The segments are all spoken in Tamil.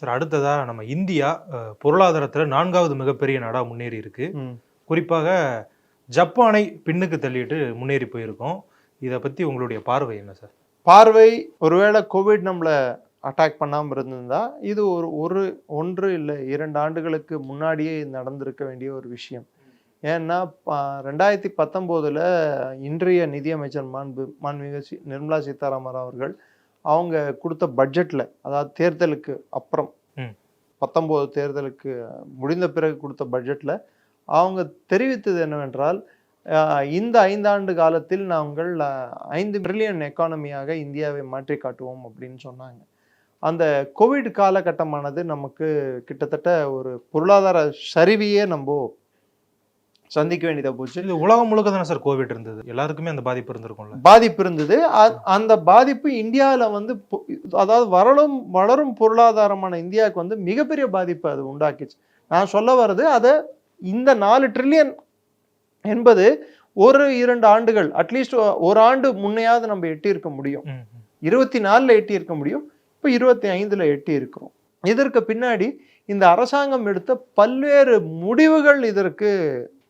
சார் அடுத்ததா நம்ம இந்தியா பொருளாதாரத்துல நான்காவது மிகப்பெரிய நாடா முன்னேறி இருக்கு. குறிப்பாக ஜப்பானை பின்னுக்கு தள்ளிட்டு முன்னேறி போயிருக்கோம். இதை பத்தி உங்களுடைய பார்வை என்ன சார் பார்வை ஒருவேளை கோவிட் நம்மளை அட்டாக் பண்ணாமல் இருந்திருந்தா இது ஒரு ஒரு ஒன்று இல்லை இரண்டு ஆண்டுகளுக்கு முன்னாடியே நடந்திருக்க வேண்டிய ஒரு விஷயம். ஏன்னா ரெண்டாயிரத்தி பத்தொம்போதில் இன்றைய நிதியமைச்சர் மாண்பு மாண்புமிகு நிர்மலா சீதாராமன் அவர்கள் அவங்க கொடுத்த பட்ஜெட்டில் அதாவது தேர்தலுக்கு அப்புறம். பத்தொம்போது தேர்தலுக்கு முடிந்த பிறகு கொடுத்த பட்ஜெட்டில் அவங்க தெரிவித்தது என்னவென்றால் இந்த ஐந்தாண்டு காலத்தில் நாங்கள் ஐந்து ட்ரில்லியன் எக்கானமியாக இந்தியாவை மாற்றி காட்டுவோம் அப்படின்னு சொன்னாங்க அந்த கோவிட் காலகட்டமானது நமக்கு கிட்டத்தட்ட ஒரு பொருளாதார சரிவையே நம்ம சந்திக்க வேண்டியதாக போச்சு. இது உலகம் முழுக்க தானே சார் கோவிட் இருந்தது? எல்லாருக்குமே அந்த பாதிப்பு இருந்திருக்கும்ல? பாதிப்பு இருந்தது. அந்த பாதிப்பு இந்தியாவில் வந்து அதாவது வளரும் வளரும் பொருளாதாரமான இந்தியாவுக்கு வந்து மிகப்பெரிய பாதிப்பு அது உண்டாக்கிச்சு. நான் சொல்ல வர்றது அதை இந்த நாலு ட்ரில்லியன் என்பது ஒரு இரண்டு ஆண்டுகள் அட்லீஸ்ட் ஒரு ஆண்டு முன்னையாவது நம்ம எட்டியிருக்க முடியும். இருபத்தி நாலில் எட்டி இருக்க முடியும். இப்போ இருபத்தி ஐந்தில் எட்டி இருக்கிறோம் இதற்கு பின்னாடி இந்த அரசாங்கம் எடுத்த பல்வேறு முடிவுகள் இதற்கு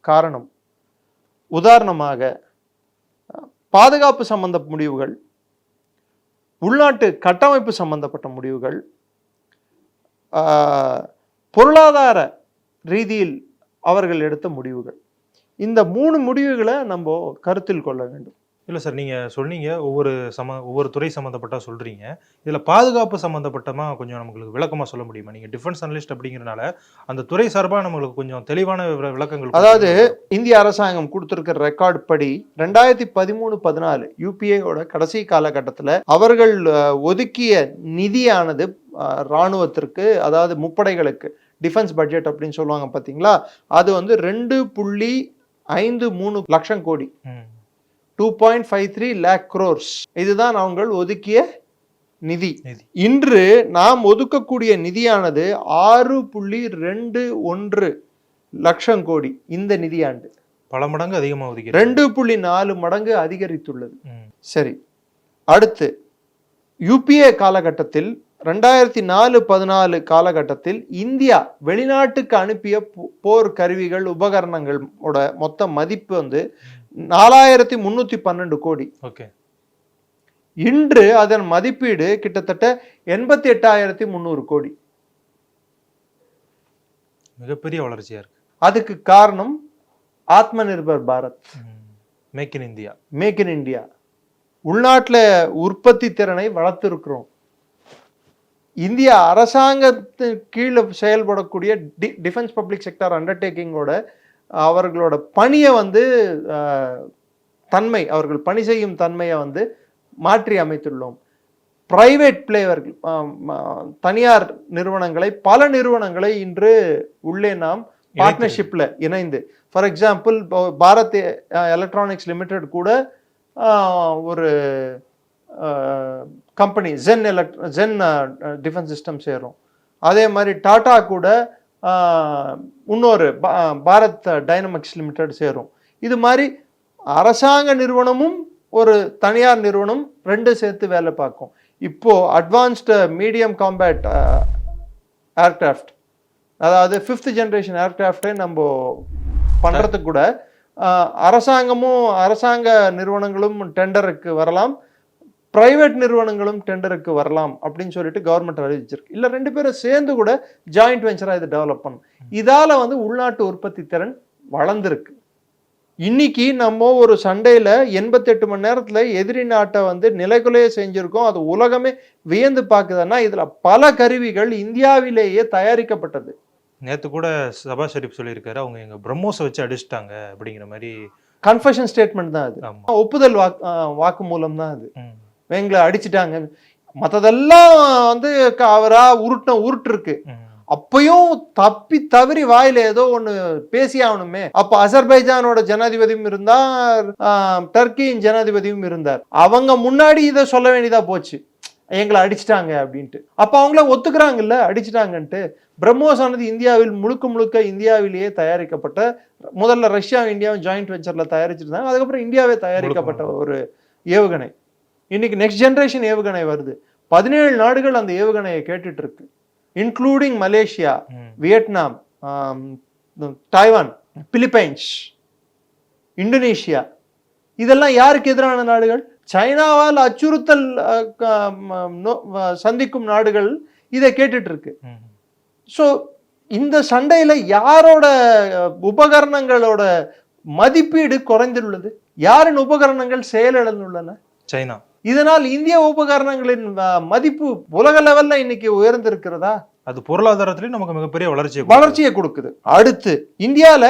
காரணம். உதாரணமாக பாதுகாப்பு சம்பந்த முடிவுகள் உள்நாட்டு கட்டமைப்பு சம்பந்தப்பட்ட முடிவுகள் பொருளாதார ரீதியில் அவர்கள் எடுத்த முடிவுகள். இந்த மூணு முடிவுகளை நம்ம கருத்தில் கொள்ள வேண்டும். இல்ல சார் நீங்க சொன்னீங்க ஒவ்வொரு சம ஒவ்வொரு துறை சம்மந்தப்பட்டா சொல்றீங்க. இதுல பாதுகாப்பு சம்மந்தப்பட்டமா கொஞ்சம் நமக்கு விளக்கமா சொல்ல முடியுமா? நீங்க டிஃபென்ஸ் அனலிஸ்ட் அப்படிங்கறனால அந்த துறை சார்பா நம்மளுக்கு கொஞ்சம் தெளிவான விள- விளக்கங்கள் அதாவது இந்திய அரசாங்கம் கொடுத்திருக்கிற ரெக்கார்ட் படி ரெண்டாயிரத்தி பதிமூணு பதினாலு யூபிஏயோட கடைசி காலகட்டத்தில் அவர்கள் ஒதுக்கிய நிதியானது அஹ், ராணுவத்திற்கு அதாவது முப்படைகளுக்கு டிஃபென்ஸ் பட்ஜெட் அப்படின்னு சொல்லுவாங்க பார்த்தீங்களா அது வந்து ரெண்டு புள்ளி ஐந்து மூணு லட்சம் கோடி. Two point five three lakh crores இதுதான் அவங்கள் ஒதுக்கிய நிதி. இன்று நாம் ஒதுக்கக்கூடிய நிதியானது ஆறு புள்ளி ரெண்டு ஒன்று லட்சம் கோடி இந்த நிதியாண்டு. பல மடங்கு அதிகமா ஒதுக்கிறது ரெண்டு புள்ளி நாலு மடங்கு அதிகரித்துள்ளது. சரி. அடுத்து யுபிஏ காலகட்டத்தில் ரெண்டாயிரத்தி நாலு பதினாலு காலகட்டத்தில் இந்தியா வெளிநாட்டுக்கு அனுப்பிய போர் கருவிகள் உபகரணங்களோட மொத்த மதிப்பு வந்து நாலாயிரத்தி முன்னூத்தி பன்னெண்டு கோடி. ஓகே. இன்று அதன் மதிப்பீடு கிட்டத்தட்ட எண்பத்தி எட்டாயிரத்தி முந்நூறு கோடி. மிகப்பெரிய வளர்ச்சியா இருக்கு. அதுக்கு காரணம் Atma Nirbhar Bharat make in India make in India உள்நாட்டில் உற்பத்தி திறனை வளர்த்துருக்கிறோம். இந்திய அரசாங்கத்தின் கீழே செயல்படக்கூடிய டி டிஃபென்ஸ் பப்ளிக் செக்டார் அண்டர்டேக்கிங்கோட அவர்களோட பணியை வந்து தன்மை அவர்கள் பணி செய்யும் தன்மையை வந்து மாற்றி அமைத்துள்ளோம். பிரைவேட் பிளேயர்கள் தனியார் நிறுவனங்களை பல நிறுவனங்களை இன்று உள்ளே நாம் பார்ட்னர்ஷிப்ல இணைந்து. For example Bharat electronics limited கூட ஒரு கம்பெனி ஜென் எலக்ட் ஜென் டிஃபென்ஸ் சிஸ்டம் சேரும். அதே மாதிரி டாடா கூட இன்னொரு பாரத் டைனமிக்ஸ் லிமிடெட் சேரும். இது மாதிரி அரசாங்க நிறுவனமும் ஒரு தனியார் நிறுவனம் ரெண்டும் சேர்த்து வேலை பார்க்கும். இப்போ அட்வான்ஸ்டு மீடியம் காம்பேட் ஏர்க்ராஃப்ட் அதாவது ஃபிஃப்த் ஜென்ரேஷன் ஏர்க்ராஃப்டே நம்ம பண்ணுறதுக்கு கூட அரசாங்கமும் அரசாங்க நிறுவனங்களும் டெண்டருக்கு வரலாம். பிரைவேட் நிறுவனங்களும் டெண்டருக்கு வரலாம் அப்படின்னு சொல்லிட்டு கவர்மெண்ட் அறிவிச்சிருக்கு. இல்லை ரெண்டு பேரும் சேர்ந்து கூட ஜாயிண்ட் வெஞ்சராக இதை டெவலப் பண்ணும் இதால வந்து உள்நாட்டு உற்பத்தி திறன் வளர்ந்துருக்கு. இன்னைக்கு நம்ம ஒரு சண்டையில எண்பத்தெட்டு மணி நேரத்துல எதிரி நாட்டை வந்து நிலைக்குலையே செஞ்சிருக்கோம். அது உலகமே வியந்து பார்க்குதுன்னா இதுல பல கருவிகள் இந்தியாவிலேயே தயாரிக்கப்பட்டது. நேத்து கூட சபா ஷெரீப் சொல்லியிருக்காரு. அவங்க எங்க பிரம்மோஸை வச்சு அடிச்சிட்டாங்க அப்படிங்கிற மாதிரி கன்ஃபெஷன் ஸ்டேட்மெண்ட் தான் அது. ஒப்புதல் வாக்கு வாக்கு மூலம் தான் அது. எங்களை அடிச்சிட்டாங்க. மற்றதெல்லாம் வந்து அவரா உருட்ட உருட்டு இருக்கு. அப்பயும் தப்பி தவறி வாயில ஏதோ ஒண்ணு பேசி ஆகணுமே. அப்ப அசர்பைஜானோட ஜனாதிபதியும் இருந்தார். டர்க்கியின் ஜனாதிபதியும் இருந்தார். அவங்க முன்னாடி இதை சொல்ல வேண்டியதா போச்சு. எங்களை அடிச்சிட்டாங்க அப்படின்ட்டு. அப்ப அவங்கள ஒத்துக்கிறாங்கல்ல அடிச்சிட்டாங்கன்ட்டு. பிரம்மோஸ் ஆனது இந்தியாவில் முழுக்க முழுக்க இந்தியாவிலேயே தயாரிக்கப்பட்ட முதல்ல ரஷ்யா இந்தியாவும் ஜாயிண்ட் வெஞ்சர்ல தயாரிச்சிருந்தாங்க. அதுக்கப்புறம் இந்தியாவே தயாரிக்கப்பட்ட ஒரு ஏவுகணை. இன்னைக்கு நெக்ஸ்ட் ஜெனரேஷன் ஏவுகணை வருது. பதினேழு நாடுகள் அந்த ஏவுகணையை கேட்டுட்டு இருக்கு including Malaysia. Vietnam Taiwan Philippines Indonesia இதெல்லாம் யாருக்கு எதிரான நாடுகள்? சைனாவால் அச்சுறுத்தல் சந்திக்கும் நாடுகள் இதை கேட்டுட்டு இருக்கு. ஸோ இந்த சண்டையில யாரோட உபகரணங்களோட மதிப்பீடு குறைந்துள்ளது? யாரின் உபகரணங்கள் செயலிழந்துள்ளன? சைனா. இதனால் இந்திய உபகரணங்களின் மதிப்பு உலக லெவல்ல இன்னைக்கு உயர்ந்திருக்கிறதா? அது பொருளாதாரத்திலயும் நமக்கு மிகப்பெரிய வளர்ச்சியை கொடுக்குது. வளர்ச்சியை கொடுக்குது. அடுத்து இந்தியால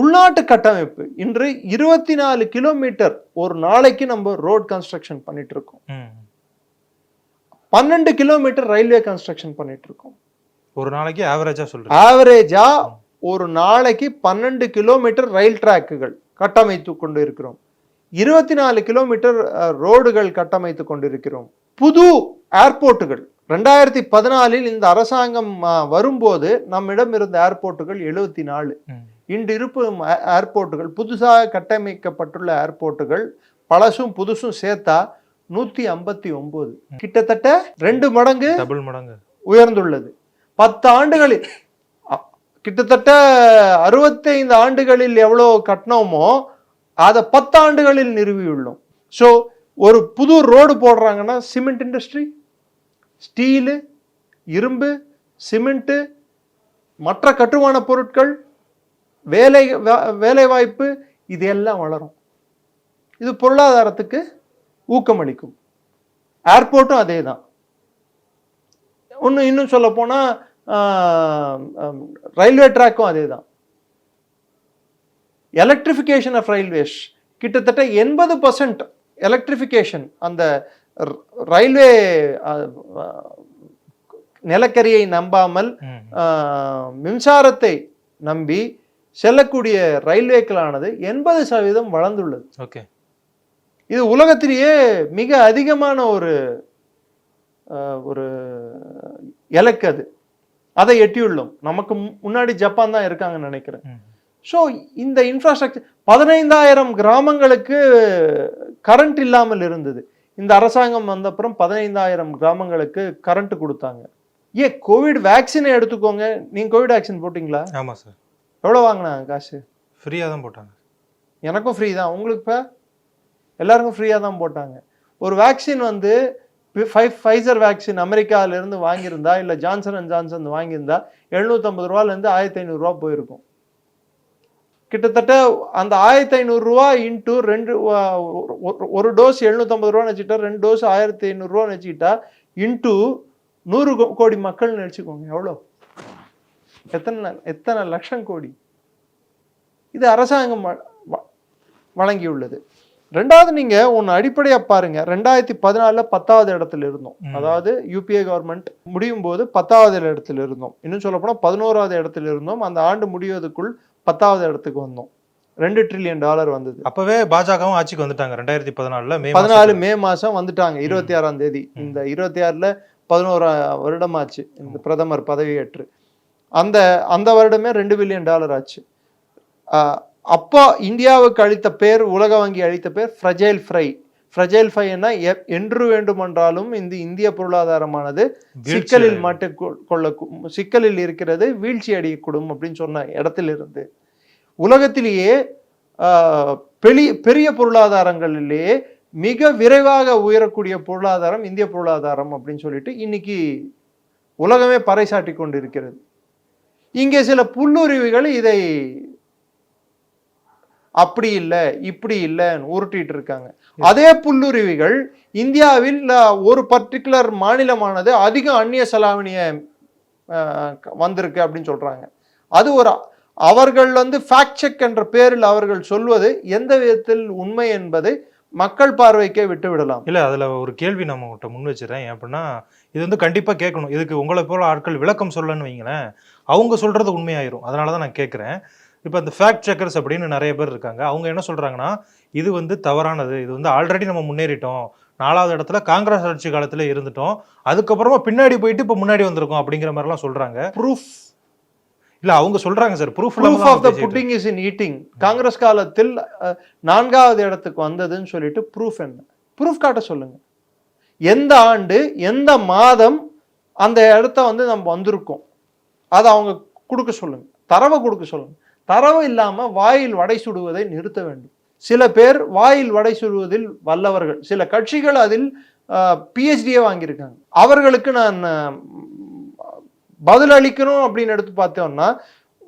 உள்நாட்டு கட்டமைப்பு இன்று இருபத்தி நாலு கிலோமீட்டர் ஒரு நாளைக்கு நம்ம ரோட் கன்ஸ்ட்ரக்ஷன் பண்ணிட்டு இருக்கோம். பன்னெண்டு கிலோமீட்டர் ரயில்வே கன்ஸ்ட்ரக்ஷன் பண்ணிட்டு இருக்கோம் ஒரு நாளைக்கு ஆவரேஜா சொல்றேன் ஆவரேஜா ஒரு நாளைக்கு பன்னெண்டு கிலோமீட்டர் ரயில் டிராக்குகள் கட்டமைத்து கொண்டு இருக்கிறோம். இருபத்தி நாலு கிலோமீட்டர் ரோடுகள் கட்டமைத்து கொண்டிருக்கிறோம். புது ஏர்போர்ட்டுகள். ரெண்டாயிரத்தி பதினாலில் இந்த அரசாங்கம் வரும்போது நம்மிடம் இருந்த ஏர்போர்ட்டுகள் எழுபத்தி நாலு. இன்று இருக்கும் ஏ- ஏர்போர்ட்டுகள் புதுசாக கட்டமைக்கப்பட்டுள்ள ஏர்போர்ட்டுகள் பழசும் புதுசும் சேர்த்தா நூத்தி ஐம்பத்தி ஒன்பது கிட்டத்தட்ட ரெண்டு மடங்கு டபுள் மடங்கு. உயர்ந்துள்ளது. பத்து ஆண்டுகளில் கிட்டத்தட்ட அறுபத்தைந்து ஆண்டுகளில் எவ்வளோ கட்டினோமோ அதை பத்தாண்டுகளில் நிறுவியுள்ளோம். ஸோ ஒரு புது ரோடு போடுறாங்கன்னா சிமெண்ட் இண்டஸ்ட்ரி ஸ்டீலு இரும்பு சிமெண்ட்டு மற்ற கட்டுமான பொருட்கள் வேலை வேலைவாய்ப்பு இது எல்லாம் வளரும். இது பொருளாதாரத்துக்கு ஊக்கமளிக்கும். ஏர்போர்ட்டும் அதே தான் ஒன்று இன்னும் சொல்ல போனால் ரயில்வே ட்ராக்கும் அதே தான் எலக்ட்ரிஃபிகேஷன் ஆஃப் ரயில்வேஸ் கிட்டத்தட்ட எண்பது பர்சன்ட் எலக்ட்ரிஃபிகேஷன் அந்த ரயில்வே நிலக்கரியை நம்பாமல் மின்சாரத்தை நம்பி செல்லக்கூடிய ரயில்வேக்களானது எண்பது சதவீதம் வளர்ந்துள்ளது. ஓகே. இது உலகத்திலேயே மிக அதிகமான ஒரு ஒரு இலக்கு அது. அதை எட்டியுள்ளோம். நமக்கு முன்னாடி ஜப்பான் தான் இருக்காங்கன்னு நினைக்கிறேன். ஸோ இந்த இன்ஃப்ராஸ்ட்ரக்சர் பதினைந்தாயிரம் கிராமங்களுக்கு கரண்ட் இல்லாமல் இருந்தது. இந்த அரசாங்கம் வந்த அப்புறம் பதினைந்தாயிரம் கிராமங்களுக்கு கரண்ட் கொடுத்தாங்க. ஏன் கோவிட் வேக்சினை எடுத்துக்கோங்க. நீங்க கோவிட் வேக்சின் போட்டிங்களா? ஆமா சார் எவ்வளோ வாங்கினாங்க காசு? ஃப்ரீயா தான் போட்டாங்க. எனக்கும் ஃப்ரீ தான். உங்களுக்கு இப்போ? எல்லாருக்கும் ஃப்ரீயாக தான் போட்டாங்க. ஒரு வேக்சின் வந்து ஃபைவ் ஃபைசர் வேக்சின் அமெரிக்காவிலேருந்து வாங்கியிருந்தா இல்லை ஜான்சன் அண்ட் ஜான்சன் வாங்கியிருந்தா எழுநூற்றம்பது ரூபாலேருந்து ஆயிரத்தி ஐநூறுரூவா போயிருக்கும். கிட்டத்தட்ட அந்த ஆயிரத்தி ஐநூறுரூவா இன்ட்டு ரெண்டு ஒரு- டோஸ் எழுநூற்றம்பது ரூபான்னு வச்சுக்கிட்டா ரெண்டு டோஸ் ஆயிரத்தி ஐநூறுரூவான்னு வச்சுக்கிட்டா இன்ட்டு நூறு கோடி மக்கள்னு நினச்சிக்கோங்க எவ்வளோ? எத்தனை எத்தனை லட்சம் கோடி? இது அரசாங்கம் வழங்கியுள்ளது. ரெண்டாவது நீங்க ஒன்று அடிப்படையா பாருங்க ரெண்டாயிரத்தி பதினாலுல பத்தாவது இடத்துல இருந்தோம். அதாவது யூபிஏ கவர்மெண்ட் முடியும் போது பத்தாவது இடத்துல இருந்தோம். இன்னும் சொல்ல போனா பதினோராவது இடத்துல இருந்தோம். அந்த ஆண்டு முடிவதற்குள் பத்தாவது இடத்துக்கு வந்தோம். ரெண்டு ட்ரில்லியன் டாலர் வந்தது. அப்பவே பாஜகவும் ஆட்சிக்கு வந்துட்டாங்க ரெண்டாயிரத்தி பதினாலுல மே பதினாலு. மே மாசம் வந்துட்டாங்க இருபத்தி ஆறாம் தேதி. இந்த இருபத்தி ஆறுல பதினோரா வருடமாச்சு இந்த பிரதமர் பதவியேற்று. அந்த அந்த வருடமே ரெண்டு பில்லியன் டாலர் ஆச்சு. அப்போ இந்தியாவுக்கு அளித்த பேர் உலக வங்கி அளித்த பேர் ஃப்ரஜைல் ஃப்ரை ஃப்ரஜைல் ஃப்ரைன்னா என்று வேண்டுமென்றாலும் இந்த இந்திய பொருளாதாரமானது சிக்கலில். மாட்டு கொள்ள சிக்கலில் இருக்கிறது வீழ்ச்சி அடையக்கூடும் அப்படின்னு சொன்ன இடத்திலிருந்து உலகத்திலேயே பெரிய பெரிய பொருளாதாரங்களிலேயே மிக விரைவாக உயரக்கூடிய பொருளாதாரம் இந்திய பொருளாதாரம் அப்படின்னு சொல்லிட்டு இன்னைக்கு உலகமே பறைசாட்டி கொண்டிருக்கிறது இங்கே சில புல்லுருவிகள் இதை அப்படி இல்லை இப்படி இல்லைன்னு உருட்டிட்டு இருக்காங்க. அதே புல்லுருவிகள் இந்தியாவில் ஒரு பர்டிகுலர் மாநிலமானது அதிக அந்நிய செலாவணிய வந்திருக்கு அப்படின்னு சொல்றாங்க. அது ஒரு அவர்கள் வந்து ஃபேக்ட் செக் என்ற பேரில் அவர்கள் சொல்வது எந்த விதத்தில் உண்மை என்பதை மக்கள் பார்வைக்கே விட்டு விடலாம். இல்லை அதில் ஒரு கேள்வி நம்ம உங்கள்கிட்ட முன் வச்சுறேன். அப்படின்னா இது வந்து கண்டிப்பாக கேட்கணும். இதுக்கு உங்களை போல ஆட்கள் விளக்கம் சொல்லணும்னு வைங்களேன் அவங்க சொல்கிறது உண்மையாயிரும். அதனாலதான் நான் கேட்குறேன். இப்போ இந்த ஃபேக்ட் செக்கர்ஸ் அப்படின்னு நிறைய பேர் இருக்காங்க. அவங்க என்ன சொல்றாங்கன்னா இது வந்து தவறானது. இது வந்து ஆல்ரெடி நம்ம முன்னேறிட்டோம். நாலாவது இடத்துல காங்கிரஸ் ஆட்சி காலத்துல இருந்துட்டோம். அதுக்கப்புறமா பின்னாடி போயிட்டு இப்போ முன்னாடி வந்திருக்கோம் அப்படிங்கிற மாதிரிலாம் சொல்றாங்க. ப்ரூஃப் இல்ல அவங்க சொல்றாங்க sir. Proof proof of the pudding is in eating Congress காலத்தில் நான்காவது இடத்துக்கு வந்ததுன்னு சொல்லிட்டு ப்ரூஃப் என்ன? ப்ரூஃப் காட்ட சொல்லுங்க. எந்த ஆண்டு எந்த மாதம் அந்த இடத்த வந்து நம்ம வந்திருக்கோம்? அதை அவங்க கொடுக்க சொல்லுங்க. தரவை கொடுக்க சொல்லுங்க. தரவு இல்லாம வாயில் வடை சுடுவதை நிறுத்த வேண்டும். சில பேர் வாயில் வடை சுடுவதில் வல்லவர்கள். சில கட்சிகள் அதில் பிஹெச்டியே வாங்கியிருக்காங்க. அவர்களுக்கு நான் பதில் அளிக்கணும் அப்படின்னு எடுத்து பார்த்தோம்னா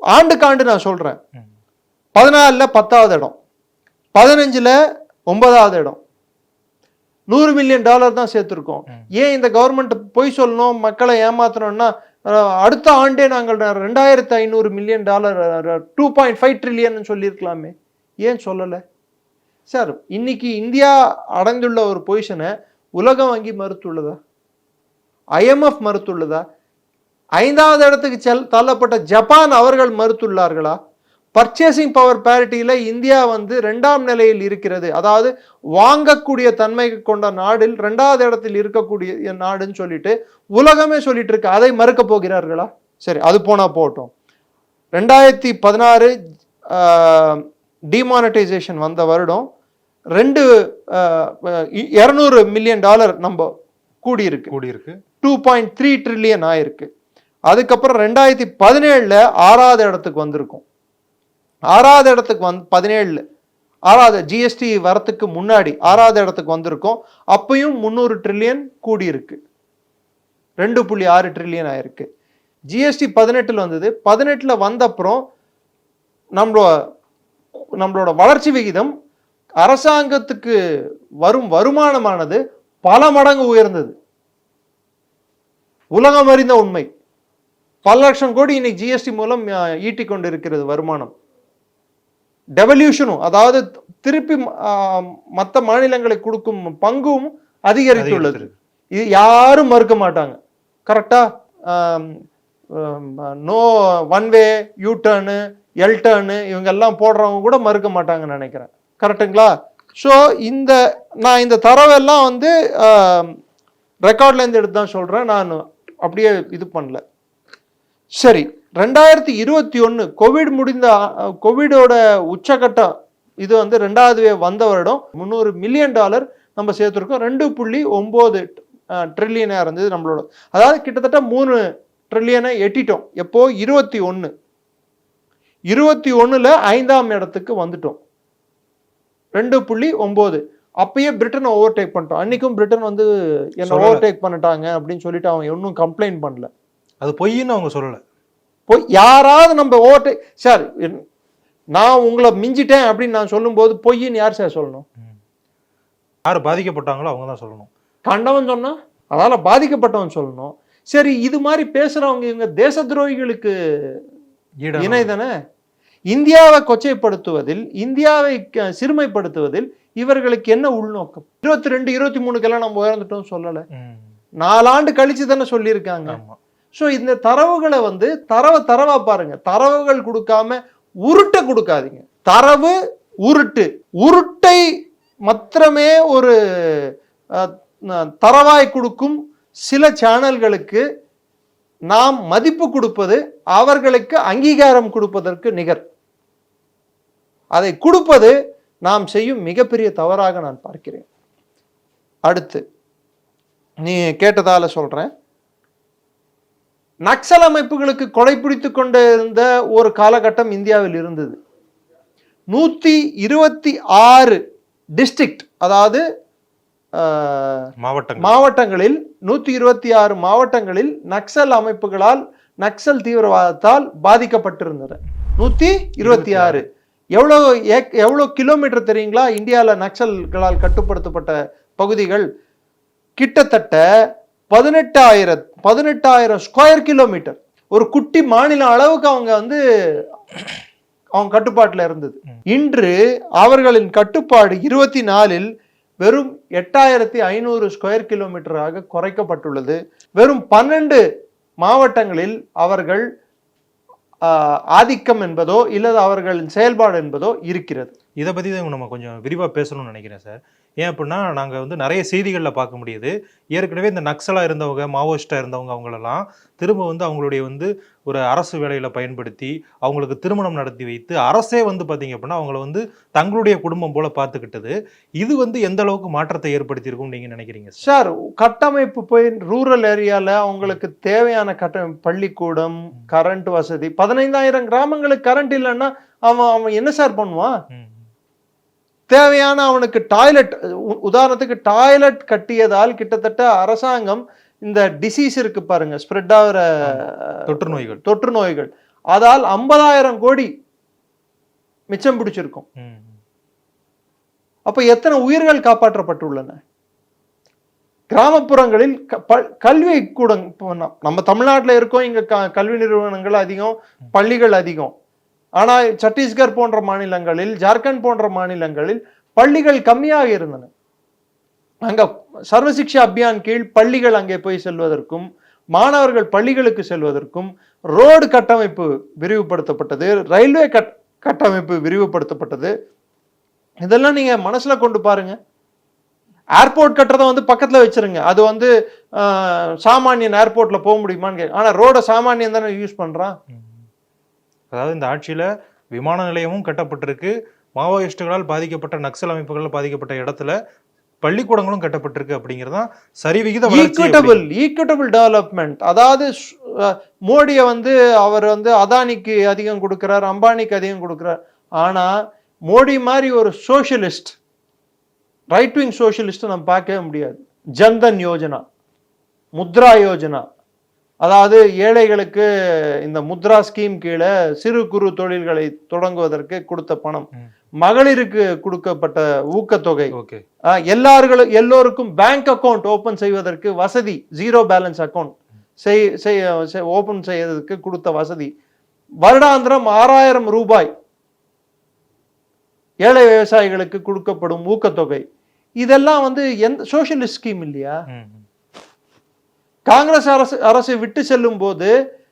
ஆண்டுக்காண்டு நான் சொல்றேன். ம். பதினாலுல பத்தாவது இடம். பதினஞ்சுல ஒன்பதாவது இடம். நூறு மில்லியன் டாலர் தான் சேர்த்துருக்கோம். ஏன் இந்த கவர்மெண்ட் பொய் சொல்லணும் மக்களை ஏமாத்தணும்னா அடுத்த ஆண்டே நாங்கள் ரெண்டாயிரத்து ஐநூறு million dollar two point five trillion சொல்லியிருக்கலாமே. ஏன் சொல்லலை? சார் இன்னைக்கு இந்தியா அடைந்துள்ள ஒரு பொசிஷனை உலக வங்கி மறுத்துள்ளதா? ஐஎம்எஃப் மறுத்துள்ளதா? ஐந்தாவது இடத்துக்கு செல் தள்ளப்பட்ட ஜப்பான் அவர்கள் மறுத்துள்ளார்களா? பர்ச்சேசிங் பவர் பேரிட்டியில் இந்தியா வந்து ரெண்டாம் நிலையில் இருக்கிறது. அதாவது வாங்கக்கூடிய தன்மை கொண்ட நாடில் ரெண்டாவது இடத்தில் இருக்கக்கூடிய நாடுன்னு சொல்லிட்டு உலகமே சொல்லிட்டு இருக்கு. அதை மறுக்க போகிறார்களா? சரி அது போனா போகட்டும் ரெண்டாயிரத்தி பதினாறு டிமானடைசேஷன் வந்த வருடம் ரெண்டு இரநூறு மில்லியன் டாலர் நம்ம கூடியிருக்கு. கூடியிருக்கு. டூ பாயிண்ட் த்ரீ ட்ரில்லியன் ஆயிருக்கு. அதுக்கப்புறம் ரெண்டாயிரத்தி பதினேழில் ஆறாவது இடத்துக்கு வந்திருக்கும். ஆறாவது இடத்துக்கு வந்து பதினேழில். ஆறாவது ஜிஎஸ்டி வரத்துக்கு முன்னாடி ஆறாவது இடத்துக்கு வந்திருக்கோம். அப்பையும் முந்நூறு ட்ரில்லியன் கூடியிருக்கு. ரெண்டு புள்ளி ஆறு ட்ரில்லியன் ஆயிருக்கு. ஜிஎஸ்டி பதினெட்டில் வந்தது. பதினெட்டில் வந்த அப்புறம் நம்மளோட நம்மளோட வளர்ச்சி விகிதம் அரசாங்கத்துக்கு வரும் வருமானமானது பல மடங்கு உயர்ந்தது. உலகம் அறிந்த உண்மை. பல லட்சம் கோடி இன்னைக்கு ஜிஎஸ்டி மூலம் ஈட்டிக் கொண்டு கொண்டிருக்கிறது வருமானம். டெவல்யூஷனும் அதாவது திருப்பி மற்ற மாநிலங்களுக்கு கொடுக்கும் பங்கும் அதிகரித்துள்ளது. இது யாரும் மறுக்க மாட்டாங்க. கரெக்டா no one way U turn L turn இவங்க எல்லாம் போடுறவங்க கூட மறுக்க மாட்டாங்கன்னு நினைக்கிறேன். கரெக்ட்டுங்களா? ஸோ இந்த நான் இந்த தரவெல்லாம் வந்து ரெக்கார்ட்ல இருந்து எடுத்து தான் சொல்றேன். நான் அப்படியே இது பண்ணல. சரி. ரெண்டாயிரத்தி இருபத்தி ஒன்று கோவிட் முடிந்த கோவிடோட உச்சகட்டம் இது வந்து ரெண்டாவது வந்த வருடம். முந்நூறு மில்லியன் டாலர் நம்ம சேர்த்துருக்கோம். ரெண்டு புள்ளி ஒம்பது ட்ரில்லியனாக இருந்தது நம்மளோட. அதாவது கிட்டத்தட்ட மூணு ட்ரில்லியனை எட்டிட்டோம். எப்போ? இருபத்தி ஒன்று இருபத்தி ஒன்றில் ஐந்தாம் இடத்துக்கு வந்துட்டோம். ரெண்டு புள்ளி ஒம்பது. அப்பயே பிரிட்டன் ஓவர்டேக் பண்ணிட்டோம். அன்னைக்கும் பிரிட்டன் வந்து என்ன சொல்லல. ஓவர்டேக் பண்ணிட்டாங்க அப்படின்னு சொல்லிட்டு அவங்க ஒன்றும் கம்ப்ளைண்ட் பண்ணல. அது பொய்ன்னு அவங்க சொல்லல. போய் யாராவது நம்ம ஓவர்டேக் சார் நான் உங்களை மிஞ்சிட்டேன் அப்படின்னு நான் சொல்லும்போது பொய்ன்னு யார் சார் சொல்லணும்? யார் பாதிக்கப்பட்டாங்களோ அவங்க தான் சொல்லணும். கண்டவன் சொன்னா அதால பாதிக்கப்பட்டவன் சொல்லணும். சரி இது மாதிரி பேசுறவங்க இவங்க தேச துரோகிகளுக்கு இணை தானே? இந்தியாவை கொச்சைப்படுத்துவதில் இந்தியாவை சிறுமைப்படுத்துவதில் இவர்களுக்கு என்ன உள்நோக்கம்? இருபத்தி ரெண்டு இருபத்தி மூணுக்கெல்லாம் நம்ம உயர்ந்துட்டோம் சொல்லலை. நாலாண்டு கழிச்சு தானே சொல்லியிருக்காங்க. ஸோ இந்த தரவுகளை வந்து தரவை தரவா பாருங்க. தரவுகள் கொடுக்காம உருட்டை கொடுக்காதீங்க. தரவு உருட்டு. உருட்டை மாத்திரமே ஒரு தரவாய் கொடுக்கும் சில சேனல்களுக்கு நாம் மதிப்பு கொடுப்பது அவர்களுக்கு அங்கீகாரம் கொடுப்பதற்கு நிகர். அதை கொடுப்பது நாம் செய்யும் மிகப்பெரிய தவறாக நான் பார்க்கிறேன். அடுத்து நீ கேட்டதால சொல்றேன். நக்சல் அமைப்புகளுக்கு கொடைப்பிடித்து கொண்டு இருந்த ஒரு காலகட்டம் இந்தியாவில் இருந்தது. நூத்தி இருபத்தி ஆறு டிஸ்ட்ரிக்ட் அதாவது மாவட்டங்கள். மாவட்டங்களில் நூத்தி இருபத்தி ஆறு மாவட்டங்களில் நக்சல் அமைப்புகளால் நக்சல் தீவிரவாதத்தால் பாதிக்கப்பட்டிருந்தன. நூத்தி இருபத்தி ஆறு. எவ்வளவு ஏக் எவ்வளவு கிலோமீட்டர் தெரியுங்களா? இந்தியாவில் நக்சல்களால் கட்டுப்படுத்தப்பட்ட பகுதிகள்? கிட்டத்தட்ட பதினெட்டாயிரம் பதினெட்டாயிரம் ஸ்கொயர் கிலோமீட்டர் ஒரு குட்டி மாநில அளவுக்கு அவங்க வந்து அவங்க கட்டுப்பாட்டில் இருந்தது. இன்று அவர்களின் கட்டுப்பாடு இருபத்தி நாலில் வெறும் எட்டாயிரத்தி ஐநூறு ஸ்கொயர் கிலோமீட்டராக குறைக்கப்பட்டுள்ளது. வெறும் பன்னெண்டு மாவட்டங்களில் அவர்கள் ஆதிக்கம் என்பதோ இல்லது அவர்களின் செயல்பாடு என்பதோ இருக்கிறது. இதை பத்தி தான் நம்ம கொஞ்சம் விரிவா பேசணும்னு நினைக்கிறேன் சார். ஏன் அப்படின்னா நாங்கள் வந்து நிறைய செய்திகளில் பார்க்க முடியுது. ஏற்கனவே இந்த நக்சலாக இருந்தவங்க மாவோயிஸ்டாக இருந்தவங்க அவங்களெல்லாம் திரும்ப வந்து அவங்களுடைய வந்து ஒரு அரசு வேலையில் பயன்படுத்தி அவங்களுக்கு திருமணம் நடத்தி வைத்து அரசே வந்து பார்த்தீங்க அப்படின்னா அவங்கள வந்து தங்களுடைய குடும்பம் போல பார்த்துக்கிட்டது. இது வந்து எந்த அளவுக்கு மாற்றத்தை ஏற்படுத்தியிருக்கும்னு நீங்கள் நினைக்கிறீங்க? சார் கட்டமைப்பு போய் ரூரல் ஏரியால அவங்களுக்கு தேவையான கட்டமைப்பு பள்ளிக்கூடம் கரண்ட் வசதி பதினைந்தாயிரம் கிராமங்களுக்கு கரண்ட் இல்லைன்னா அவன் அவன் என்ன சார் பண்ணுவான். தேவையான அவனுக்கு டாய்லெட் உதாரணத்துக்கு டாய்லெட் கட்டியதால் கிட்டத்தட்ட அரசாங்கம் இந்த டிசீஸ் இருக்கு பாருங்க ஸ்ப்ரெட் ஆகிற தொற்று நோய்கள். தொற்று நோய்கள். அதால் ஐம்பதாயிரம் கோடி மிச்சம் பிடிச்சிருக்கும். அப்ப எத்தனை உயிர்கள் காப்பாற்றப்பட்டுள்ளன? கிராமப்புறங்களில் கல்வி கூட நம்ம தமிழ்நாட்டில் இருக்கோம் இங்க கல்வி நிறுவனங்கள் அதிகம் பள்ளிகள் அதிகம். ஆனால் சத்தீஸ்கர் போன்ற மாநிலங்களில் ஜார்க்கண்ட் போன்ற மாநிலங்களில் பள்ளிகள் கம்மியாக இருந்தன. அங்கே சர்வசிக்ஷா அபியான் கீழ் பள்ளிகள் அங்கே போய் செல்வதற்கும் மாணவர்கள் பள்ளிகளுக்கு செல்வதற்கும் ரோடு கட்டமைப்பு விரிவுபடுத்தப்பட்டது ரயில்வே கட் கட்டமைப்பு விரிவுபடுத்தப்பட்டது. இதெல்லாம் நீங்கள் மனசில் கொண்டு பாருங்க. ஏர்போர்ட் கட்டுறதை வந்து பக்கத்தில் வச்சிருங்க. அது வந்து சாமானியன் ஏர்போர்ட்டில் போக முடியுமான்னு கேட்க ஆனால் ரோட சாமானியன் தானே யூஸ் பண்ணுறான் அதாவது இந்த ஆட்சியில் விமான நிலையமும் கட்டப்பட்டிருக்கு. மாவோயிஸ்டுகளால் பாதிக்கப்பட்ட நக்சல் அமைப்புகளால் பாதிக்கப்பட்ட இடத்துல பள்ளிக்கூடங்களும் கட்டப்பட்டிருக்கு அப்படிங்கிறது தான் சரிவிகித விகிதம் ஈக்குவட்டபிள் ஈக்குவட்டபிள் டெவலப்மெண்ட் அதாவது மோடியை வந்து அவர் வந்து அதானிக்கு அதிகம் கொடுக்குறார் அம்பானிக்கு அதிகம் கொடுக்குறார். ஆனால் மோடி மாதிரி ஒரு சோஷியலிஸ்ட் ரைட் விங் சோஷியலிஸ்ட்டை நம்ம பார்க்கவே முடியாது. ஜன்தன் யோஜனா முத்ரா யோஜனா அதாவது ஏழைகளுக்கு இந்த முத்ரா ஸ்கீம் கீழே சிறு குறு தொழில்களை தொடங்குவதற்கு கொடுத்த பணம். மகளிருக்கு கொடுக்கப்பட்ட ஊக்கத்தொகை. எல்லார்களும் எல்லோருக்கும் பேங்க் அக்கவுண்ட் ஓபன் செய்வதற்கு வசதி ஜீரோ பேலன்ஸ் அக்கவுண்ட் செய் ஓபன் செய்வதற்கு கொடுத்த வசதி. வருடாந்திரம் ஆறாயிரம் ரூபாய் ஏழை விவசாயிகளுக்கு கொடுக்கப்படும் ஊக்கத்தொகை. இதெல்லாம் வந்து எந்த சோஷியலிஸ்ட் ஸ்கீம் இல்லையா? காங்கிரஸ் அரசு அரசு விட்டு செல்லும் போது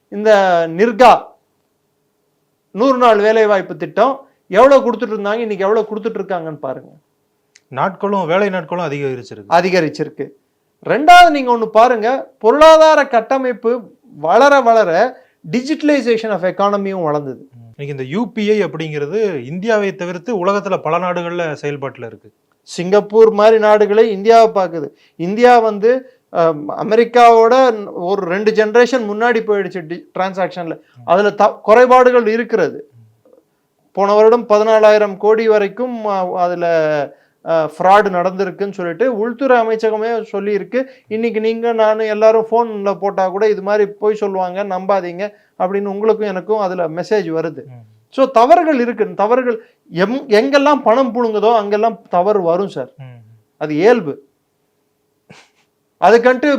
இந்த நிர்கா நூறு நாள் வேலைவாய்ப்பு திட்டம் எவ்வளவு கொடுத்துட்டு இருந்தாங்க இன்னைக்கு எவ்வளவு கொடுத்துட்டு இருக்காங்கன்னு பாருங்க. நாட்களும் வேலை நாட்களும் அதிகரிச்சிருக்கு. அதிகரிச்சிருக்கு. ரெண்டாவது நீங்க ஒண்ணு பாருங்க பொருளாதார கட்டமைப்பு வளர வளர டிஜிட்டலைசேஷன் ஆஃப் எக்கானமியும் வளர்ந்தது. இன்னைக்கு இந்த யூபிஐ அப்படிங்கிறது இந்தியாவை தவிர்த்து உலகத்துல பல நாடுகள்ல செயல்பாட்டுல இருக்கு. சிங்கப்பூர் மாதிரி நாடுகளை இந்தியாவை பார்க்குது. இந்தியா வந்து அமெரிக்காவோட ஒரு ரெண்டு ஜெனரேஷன் முன்னாடி போயிடுச்சு டி டிரான்சாக்ஷன்ல அதுல த குறைபாடுகள் இருக்கிறது. போன வருடம் பதினாலாயிரம் கோடி வரைக்கும் அதுல ஃப்ராடு நடந்திருக்குன்னு சொல்லிட்டு உள்துறை அமைச்சகமே சொல்லியிருக்கு. இன்னைக்கு நீங்க நான் எல்லாரும் ஃபோன்ல போட்டா கூட இது மாதிரி போய் சொல்லுவாங்க நம்பாதீங்க அப்படின்னு உங்களுக்கும் எனக்கும் அதுல மெசேஜ் வருது. ஸோ தவறுகள் இருக்கு. தவறுகள் எம் எங்கெல்லாம் பணம் புழுங்குதோ அங்கெல்லாம் தவறு வரும் சார். அது இயல்பு. அதுக்கன்ட்டு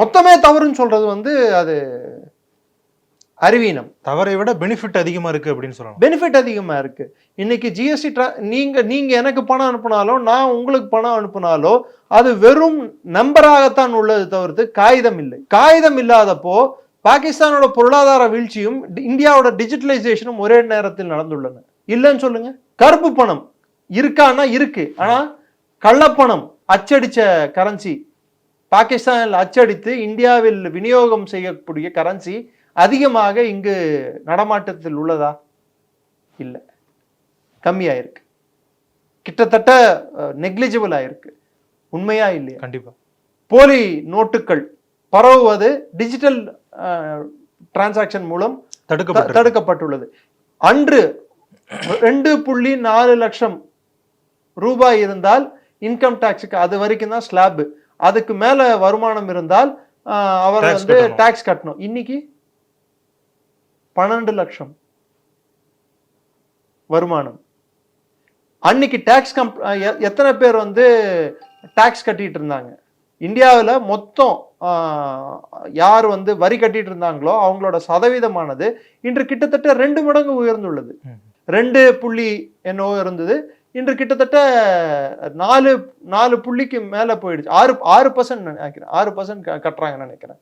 மொத்தமே தவறுன்னு சொல்றது வந்து அது அறிவீனம். தவறை விட பெனிஃபிட் அதிகமா இருக்கு அப்படின்னு சொல்லலாம் பெனிஃபிட் அதிகமா இருக்கு. இன்னைக்கு ஜிஎஸ்டி நீங்க நீங்க எனக்கு பணம் அனுப்புனாலோ நான் உங்களுக்கு பணம் அனுப்புனாலோ அது வெறும் நம்பராகத்தான் உள்ளது தவிர்த்து காகிதம் இல்லை. காகிதம் இல்லாதப்போ பாகிஸ்தானோட பொருளாதார வீழ்ச்சியும் இந்தியாவோட டிஜிட்டலைசேஷனும் ஒரே நேரத்தில் நடந்துள்ளன. இல்லைன்னு சொல்லுங்க. கருப்பு பணம் இருக்கான்னா இருக்கு. ஆனா கள்ளப்பணம் அச்சடிச்ச கரன்சி பாகிஸ்தானில் அச்சடித்து இந்தியாவில் விநியோகம் செய்யக்கூடிய கரன்சி அதிகமாக இங்கு நடமாட்டத்தில் உள்ளதா? இல்லை. கம்மியாயிருக்கு. கிட்டத்தட்ட நெக்லிஜிபிள் ஆயிருக்கு. உண்மையா இல்லையா? கண்டிப்பா. போலி நோட்டுகள் பரவுவது டிஜிட்டல் டிரான்சாக்ஷன் மூலம் த- தடுக்கப்பட்ட தடுக்கப்பட்டுள்ளது. அன்று ரெண்டு புள்ளி நாலு லட்சம் ரூபாய் இருந்தால் இன்கம் டாக்ஸுக்கு அது வரைக்கும் தான் ஸ்லாப் அதுக்கு மேல வருமானம் இருந்தால் அவர் வந்து. டாக்ஸ் கட்டணும். இன்னைக்கு பன்னெண்டு லட்சம் வருமானம். அன்னைக்கு டாக்ஸ் கம்ப் எத்தனை பேர் வந்து டாக்ஸ் கட்டிட்டு இருந்தாங்க? இந்தியாவில் மொத்தம் யார் வந்து வரி கட்டிட்டு இருந்தாங்களோ அவங்களோட சதவீதமானது இன்று கிட்டத்தட்ட ரெண்டு மடங்கு உயர்ந்துள்ளது. ரெண்டு புள்ளி என்னவோ இருந்தது. இன்று கிட்டத்தட்ட நாலு நாலு புள்ளிக்கு மேல போயிடுச்சு. ஆறு ஆறு பர்சன்ட் நினைக்கிறேன். ஆறு பர்சன்ட் கட்டுறாங்கன்னு நினைக்கிறேன்.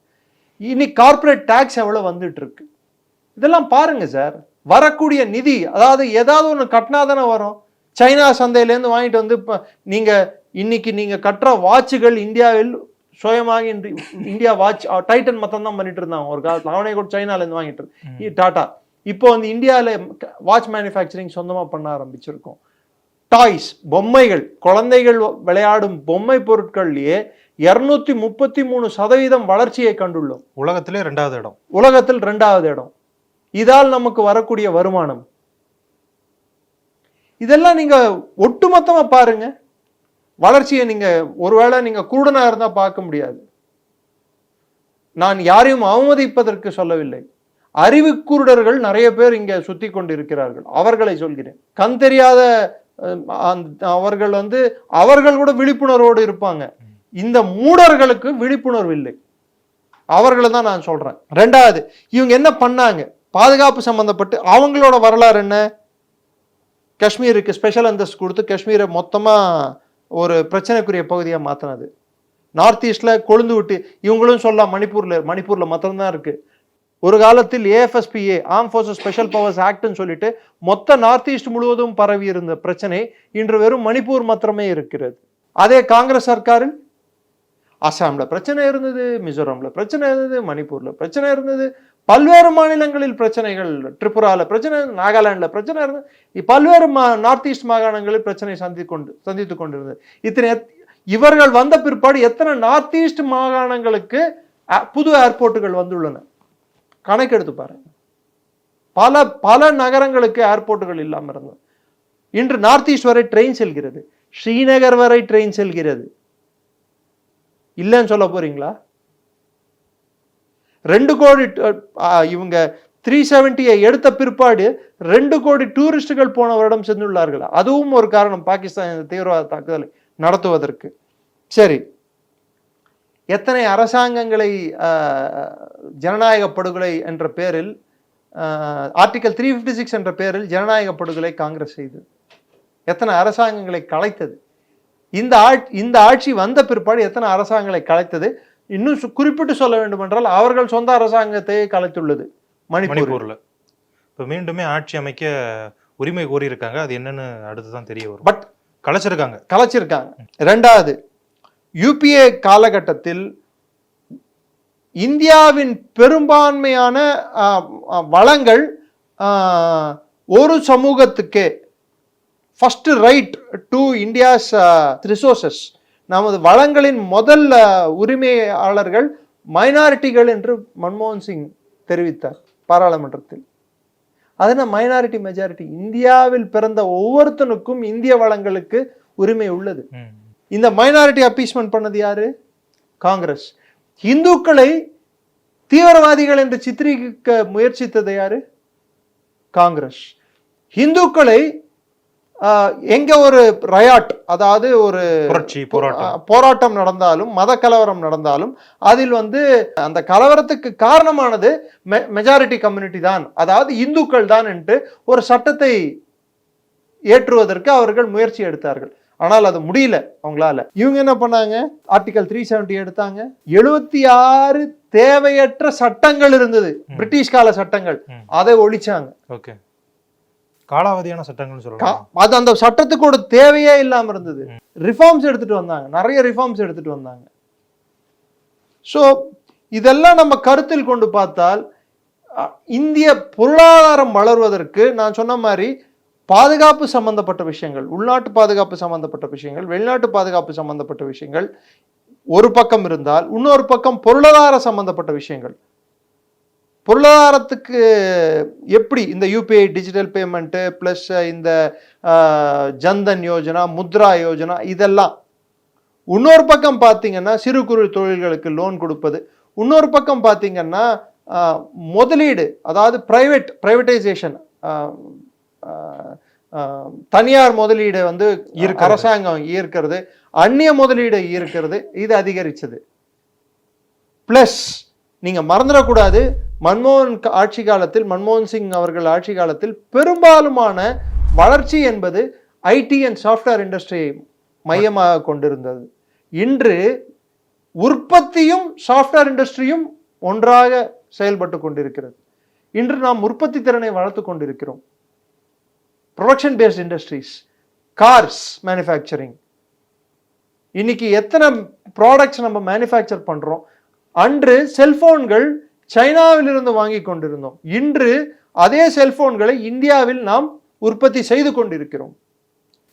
இனி கார்ப்பரேட் டாக்ஸ் எவ்வளவு வந்துட்டு இருக்கு இதெல்லாம் பாருங்க சார். வரக்கூடிய நிதி அதாவது ஏதாவது ஒன்று கட்டினா தானே வரும். சைனா சந்தையிலேருந்து வாங்கிட்டு வந்து இப்போ நீங்க இன்னைக்கு நீங்க கட்டுற வாட்சுகள் இந்தியாவில் சுயமாக இன்று இந்தியா வாட்ச் டைட்டன் மொத்தம் தான் பண்ணிட்டு இருந்தாங்க. ஒரு காலத்துல அவனே கூட சைனால இருந்து வாங்கிட்டு இருந்தான். டாடா இப்போ வந்து இந்தியாவில் வாட்ச் மேனுஃபேக்சரிங் சொந்தமா பண்ண ஆரம்பிச்சிருக்கோம். டாய்ஸ் பொம்மைகள். குழந்தைகள் விளையாடும் பொம்மை பொருட்கள்லயே இருநூத்தி முப்பத்தி மூணு சதவீதம் வளர்ச்சியை கண்டுள்ளோம். உலகத்திலே ரெண்டாவது இடம். உலகத்தில் ரெண்டாவது இடம். இதால் நமக்கு வரக்கூடிய வருமானம். இதெல்லாம் நீங்க ஒட்டுமொத்தமா பாருங்க. வளர்ச்சியை நீங்க ஒருவேளை நீங்க குருடனா இருந்தா பார்க்க முடியாது. நான் யாரையும் அவமதிப்பதற்கு சொல்லவில்லை. அறிவு குருடர்கள் நிறைய பேர் இங்க சுத்தி கொண்டு இருக்கிறார்கள் அவர்களை சொல்கிறேன். கண் தெரியாத அவர்கள் வந்து அவர்கள் கூட விழிப்புணர்வோடு இருப்பாங்க. இந்த மூடர்களுக்கு விழிப்புணர்வு இல்லை. அவர்களை தான் நான் சொல்றேன். ரெண்டாவது இவங்க என்ன பண்ணாங்க? பாதுகாப்பு சம்பந்தப்பட்டு அவங்களோட வரலாறு என்ன? காஷ்மீருக்கு ஸ்பெஷல் அந்தஸ்து கொடுத்து காஷ்மீரை மொத்தமாக ஒரு பிரச்சனைக்குரிய பகுதியாக மாற்றினது நார்த் ஈஸ்டில் கொழுந்து விட்டு இவங்களும் சொல்லலாம் மணிப்பூரில் மணிப்பூரில் மாத்திரம்தான் இருக்குது ஒரு காலத்தில் AFSPA arm forces special powers ஆக்ட்னு சொல்லிட்டு மொத்த நார்த் ஈஸ்ட் முழுவதும் பரவி இருந்த பிரச்சனை இன்று வெறும் மணிப்பூர் மாத்திரமே இருக்கிறது. அதே காங்கிரஸ் சர்க்காரில் அசாமில் பிரச்சனை இருந்தது மிசோரமில் பிரச்சனை இருந்தது மணிப்பூரில் பிரச்சனை இருந்தது பல்வேறு மாநிலங்களில் பிரச்சனைகள் திரிபுராவில் பிரச்சனை நாகாலாண்டில் பிரச்சனை இருந்தது. பல்வேறு மா- நார்த் ஈஸ்ட் மாகாணங்களில் பிரச்சனை சந்தி கொண்டு சந்தித்துக் கொண்டிருந்தது. இத்தனை இவர்கள் வந்த பிற்பாடு எத்தனை நார்த் ஈஸ்ட் மாகாணங்களுக்கு புது ஏர்போர்ட்டுகள் வந்துள்ளன. கணக்கெடுத்து பாருங்க பல பல நகரங்களுக்கு ஏர்போர்ட்டுகள் இல்லாமல் இருந்தது. இன்று நார்த் ஈஸ்ட் வரை ட்ரெயின் செல்கிறது. ஸ்ரீநகர் வரை ட்ரெயின் செல்கிறது. இல்லைன்னு சொல்ல போறீங்களா? ரெண்டு கோடி இவங்க த்ரீ செவன்ட்டியை எடுத்த பிற்பாடு ரெண்டு கோடி டூரிஸ்டுகள் போன வருடம் சென்றுள்ளார்கள். அதுவும் ஒரு காரணம். பாகிஸ்தான் இந்த தீவிரவாத தாக்குதலை நடத்துவதற்கு. சரி. எத்தனை அரசாங்கங்களை ஜனநாயக படுகொலை என்ற பேரில் ஆர்டிகல் த்ரீ ஃபிஃப்டி சிக்ஸ் என்ற பேரில் ஜனநாயக படுகொலை காங்கிரஸ் செய்தது. எத்தனை அரசாங்கங்களை கலைத்தது. இந்த ஆட்சி இந்த ஆட்சி வந்த பிற்பாடு எத்தனை அரசாங்கங்களை கலைத்தது. இன்னும் குறிப்பிட்டு சொல்ல வேண்டுமென்றால் அவர்கள் சொந்த அரசாங்கத்தை கலைத்துள்ளது. மணிப்பூர் மணிப்பூர்ல. இப்ப மீண்டுமே ஆட்சி அமைக்க உரிமை கோரி இருக்காங்க அது என்னன்னு அடுத்துதான் தெரிய வரும். பட் கலைச்சிருக்காங்க. கலைச்சிருக்காங்க. ரெண்டாவது யூபிஏ காலகட்டத்தில் இந்தியாவின் பெரும்பான்மையான வளங்கள் ஒரு சமூகத்துக்கே first right to India's resources நமது வளங்களின் முதல் உரிமையாளர்கள் மைனாரிட்டிகள் என்று மன்மோகன் சிங் தெரிவித்தார் பாராளுமன்றத்தில். அது மைனாரிட்டி மெஜாரிட்டி இந்தியாவில் பிறந்த ஒவ்வொருத்தனுக்கும் இந்திய வளங்களுக்கு உரிமை உள்ளது. இந்த மைனாரிட்டி அப்பீஸ்மெண்ட் பண்ணது யாரு? காங்கிரஸ். இந்துக்களை தீவிரவாதிகள் என்று சித்தரிக்க முயற்சித்தது யாரு? காங்கிரஸ். இந்துக்களை எங்க ஒரு ரயாட் அதாவது ஒரு புரட்சி போராட்டம். போராட்டம் நடந்தாலும் மத கலவரம் நடந்தாலும் அதில் வந்து அந்த கலவரத்துக்கு காரணமானது மெஜாரிட்டி கம்யூனிட்டி தான். அதாவது இந்துக்கள் தான் என்று ஒரு சட்டத்தை ஏற்றுவதற்கு அவர்கள் முயற்சி எடுத்தார்கள். ஆனால் அது முடியல அவங்களால. இவங்க என்ன பண்ணாங்க? ஆர்டிகல் த்ரீ செவன்டி எடுத்தாங்க. எழுபத்தி ஆறு தேவையற்ற சட்டங்கள் இருந்தது. பிரிட்டிஷ் கால சட்டங்கள். அதை ஒழிச்சாங்க. ஓகே. காலாவதியான சட்டங்கள்னு கா- சொல்லலாம் அது அந்த சட்டத்துக்கு ஒரு தேவையே இல்லாம இருந்தது. ரிஃபார்ம்ஸ் எடுத்துட்டு வந்தாங்க. நிறைய ரிஃபார்ம்ஸ் எடுத்துட்டு வந்தாங்க. ஸோ இதெல்லாம் நம்ம கருத்தில் கொண்டு பார்த்தால் இந்திய பொருளாதாரம் வளர்வதற்கு நான் சொன்ன மாதிரி பாதுகாப்பு சம்பந்தப்பட்ட விஷயங்கள் உள்நாட்டு பாதுகாப்பு சம்பந்தப்பட்ட விஷயங்கள் வெளிநாட்டு பாதுகாப்பு சம்பந்தப்பட்ட விஷயங்கள் ஒரு பக்கம் இருந்தால் இன்னொரு பக்கம் பொருளாதார சம்பந்தப்பட்ட விஷயங்கள். பொருளாதாரத்துக்கு எப்படி இந்த யூபிஐ டிஜிட்டல் பேமெண்ட்டு ப்ளஸ் இந்த ஜன்தன் யோஜனா முத்ரா யோஜனா இதெல்லாம். இன்னொரு பக்கம் பார்த்தீங்கன்னா சிறு குறு தொழில்களுக்கு லோன் கொடுப்பது. இன்னொரு பக்கம் பார்த்தீங்கன்னா முதலீடு அதாவது ப்ரைவேட் ப்ரைவேட்டைசேஷன் தனியார் முதலீடு வந்து. அரசாங்கம் ஈர்க்கிறது அந்நிய முதலீடு ஈர்க்கிறது இது அதிகரிச்சது. பிளஸ் நீங்க மறந்துடக்கூடாது மன்மோகன் ஆட்சி காலத்தில் மன்மோகன் சிங் அவர்கள் ஆட்சி காலத்தில் பெரும்பாலுமான வளர்ச்சி என்பது ஐடி அண்ட் சாஃப்ட்வேர் இண்டஸ்ட்ரியை மையமாக கொண்டிருந்தது. இன்று உற்பத்தியும் சாஃப்ட்வேர் இண்டஸ்ட்ரியும் ஒன்றாக செயல்பட்டு கொண்டிருக்கிறது. இன்று நாம் உற்பத்தி திறனை வளர்த்து கொண்டிருக்கிறோம். Production based industries cars manufacturing இன்னைக்கு எத்தனை ப்ராடக்ட்ஸ் நம்ம மேனுஃபேக்சர் பண்றோம்? அன்று செல்போன்கள் சைனாவிலிருந்து வாங்கி கொண்டிருந்தோம். இன்று அதே செல்போன்களை இந்தியாவில் நாம் உற்பத்தி செய்து கொண்டிருக்கிறோம்.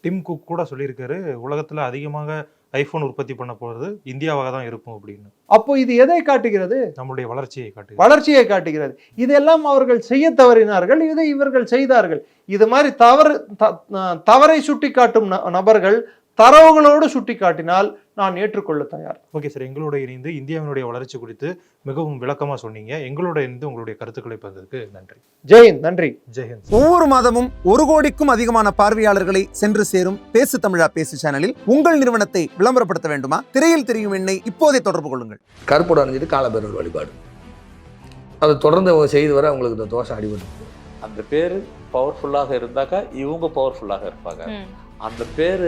டிம் குக் கூட சொல்லியிருக்காரு உலகத்துல அதிகமாக ஐபோன் உற்பத்தி பண்ண போறது இந்தியாவாக தான் இருக்கும் அப்படின்னு. அப்போ இது எதை காட்டுகிறது? நம்மளுடைய வளர்ச்சியை காட்டுது வளர்ச்சியை காட்டுகிறது. இதெல்லாம் அவர்கள் செய்ய தவறினார்கள் இதை இவர்கள் செய்தார்கள். இது மாதிரி தவறு தவறை சுட்டி காட்டும் நபர்கள் தரவுகளோடு சுட்டி காட்டினால் நான் ஏற்றுக்கொள்ள தயார். ஓகே சார் எங்களோட இணைந்து இந்தியாவினுடைய வளர்ச்சி குறித்து மிகவும் விளக்கமா சொன்னீங்க. எங்களோட இணைந்து உங்களுடைய கருத்துக்களை பகிர்ந்ததுக்கு நன்றி. ஜெயின் நன்றி. ஜெயஹிந்த் ஒவ்வொரு மாதமும் ஒரு கோடிக்கும் அதிகமான பார்வையாளர்களை சென்று சேரும் பேசு தமிழா பேசு சேனலில் உங்கள் நிறுவனத்தை விளம்பரப்படுத்த வேண்டுமா? திரையில் தெரியும் எண்ணை இப்போதே தொடர்பு கொள்ளுங்கள். கருப்போடு அணிஞ்சிட்டு காலபேரர் வழிபாடு. அதை தொடர்ந்து செய்து வர அவங்களுக்கு இந்த தோஷம் அடிபட்டு அந்த பேர் பவர்ஃபுல்லாக இருந்தாக்கா இவங்க பவர்ஃபுல்லாக இருப்பாங்க. அந்த பேர்